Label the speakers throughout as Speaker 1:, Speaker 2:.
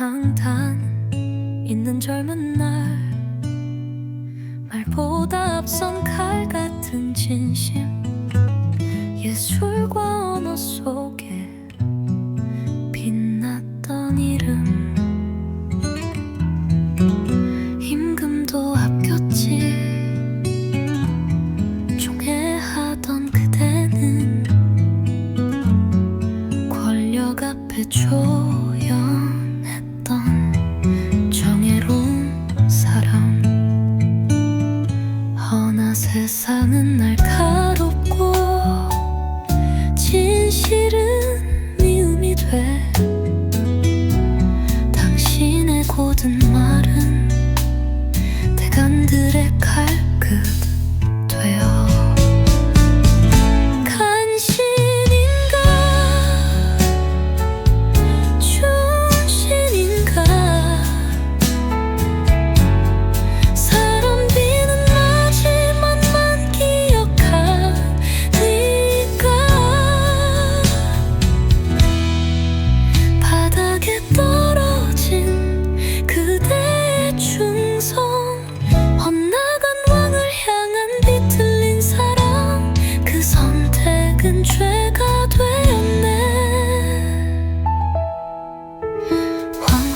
Speaker 1: 방탄 있는 젊은 날. 말보다 앞선 칼 같은 진심. 예술과 언어 속에 빛났던 이름. 날 가.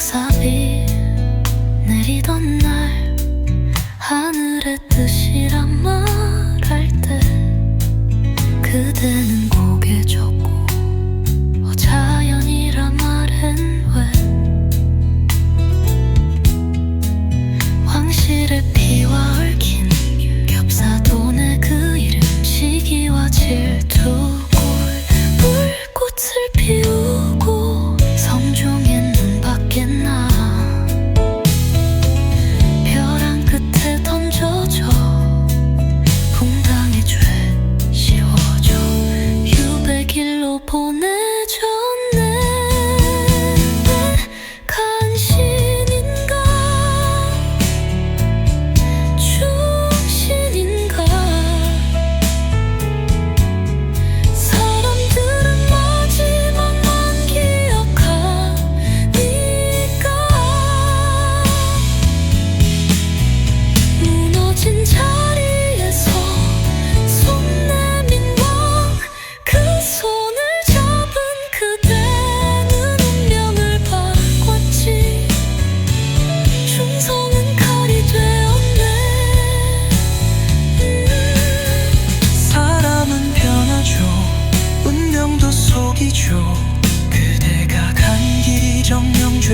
Speaker 1: 삽이 내리던 날 하늘의 뜻이란 말할 때 그대는 보는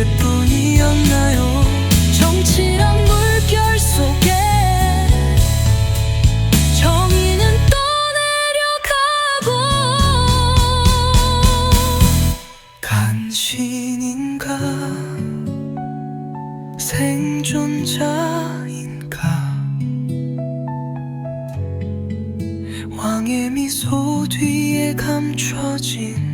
Speaker 2: 그뿐이었나요?
Speaker 1: 정치란 물결 속에 정의는 떠내려가고
Speaker 2: 간신인가? 생존자인가? 왕의 미소 뒤에 감춰진